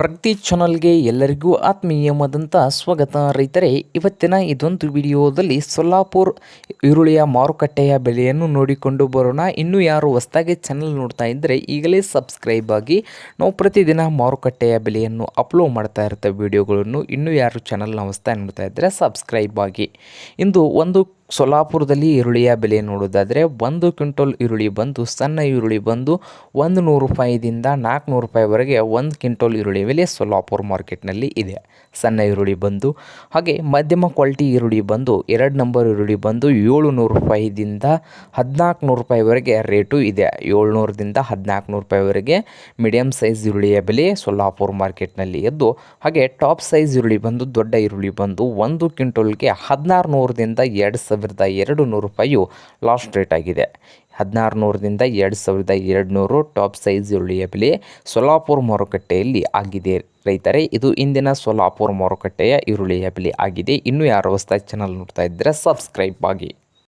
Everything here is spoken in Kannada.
ಪ್ರಗತಿ ಚಾನಲ್ಗೆ ಎಲ್ಲರಿಗೂ ಆತ್ಮೀಯವಾದಂಥ ಸ್ವಾಗತ. ರೈತರೇ, ಇವತ್ತಿನ ಇದೊಂದು ವಿಡಿಯೋದಲ್ಲಿ ಸೊಲ್ಲಾಪುರ್ ಈರುಳ್ಳಿಯ ಮಾರುಕಟ್ಟೆಯ ಬೆಲೆಯನ್ನು ನೋಡಿಕೊಂಡು ಬರೋಣ. ಇನ್ನೂ ಯಾರು ಹೊಸದಾಗಿ ಚಾನಲ್ ನೋಡ್ತಾ ಇದ್ದರೆ ಈಗಲೇ ಸಬ್ಸ್ಕ್ರೈಬ್ ಆಗಿ. ನಾವು ಪ್ರತಿದಿನ ಮಾರುಕಟ್ಟೆಯ ಬೆಲೆಯನ್ನು ಅಪ್ಲೋಡ್ ಮಾಡ್ತಾ ಇರ್ತೇವೆ ವಿಡಿಯೋಗಳನ್ನು. ಇನ್ನೂ ಯಾರು ಚಾನಲ್ನ ಹೊಸದಾಗಿ ನೋಡ್ತಾ ಇದ್ದರೆ ಸಬ್ಸ್ಕ್ರೈಬ್ ಆಗಿ. ಇಂದು ಒಂದು ಸೊಲ್ಲಾಪುರದಲ್ಲಿ ಈರುಳ್ಳಿಯ ಬೆಲೆ ನೋಡೋದಾದರೆ ಒಂದು ಕ್ವಿಂಟಲ್ ಈರುಳ್ಳಿ ಬಂದು, ಸಣ್ಣ ಈರುಳ್ಳಿ ಬಂದು ಒಂದು ನೂರು ರೂಪಾಯಿದಿಂದ ನಾಲ್ಕುನೂರು ರೂಪಾಯಿವರೆಗೆ ಒಂದು ಕ್ವಿಂಟಲ್ ಈರುಳ್ಳಿ ಬೆಲೆ ಸೊಲ್ಲಾಪುರ ಮಾರ್ಕೆಟ್ನಲ್ಲಿ ಇದೆ. ಸಣ್ಣ ಈರುಳ್ಳಿ ಬಂದು, ಹಾಗೆ ಮಧ್ಯಮ ಕ್ವಾಲಿಟಿ ಈರುಳ್ಳಿ ಬಂದು, ಎರಡು ನಂಬರ್ ಈರುಳ್ಳಿ ಬಂದು ಏಳು ನೂರು ರೂಪಾಯಿದಿಂದ ಹದಿನಾಲ್ಕು ನೂರು ರೂಪಾಯಿವರೆಗೆ ರೇಟು ಇದೆ. ಏಳ್ನೂರದಿಂದ ಹದಿನಾಲ್ಕು ನೂರು ರೂಪಾಯಿವರೆಗೆ ಮೀಡಿಯಮ್ ಸೈಜ್ ಈರುಳ್ಳಿಯ ಬೆಲೆ ಸೊಲ್ಲಾಪುರ ಮಾರ್ಕೆಟ್ನಲ್ಲಿ ಎದ್ದು, ಹಾಗೆ ಟಾಪ್ ಸೈಜ್ ಈರುಳ್ಳಿ ಬಂದು, ದೊಡ್ಡ ಈರುಳ್ಳಿ ಬಂದು ಒಂದು ಕ್ವಿಂಟಲ್ಗೆ ಹದಿನಾರು ನೂರದಿಂದ ಎರಡು ಸಾವಿರದ ಎರಡು ನೂರು ರೂಪಾಯಿಯು ಲಾಸ್ಟ್ ರೇಟ್ ಆಗಿದೆ. ಹದಿನಾರು ನೂರರಿಂದ ಎರಡು ಸಾವಿರದ ಎರಡು ನೂರು ಟಾಪ್ ಸೈಜ್ ಈರುಳ್ಳಿಯ ಬೆಲೆ ಸೊಲಾಪುರ್ ಮಾರುಕಟ್ಟೆಯಲ್ಲಿ ಆಗಿದೆ. ರೈತರೇ, ಇದು ಇಂದಿನ ಸೊಲಾಪುರ್ ಮಾರುಕಟ್ಟೆಯ ಈರುಳ್ಳಿಯ ಬೆಲೆ ಆಗಿದೆ. ಇನ್ನೂ ಯಾರು ಹೊಸದಾಗಿ ಚಾನಲ್ ನೋಡ್ತಾ ಇದ್ದರೆ ಸಬ್ಸ್ಕ್ರೈಬ್ ಆಗಿ.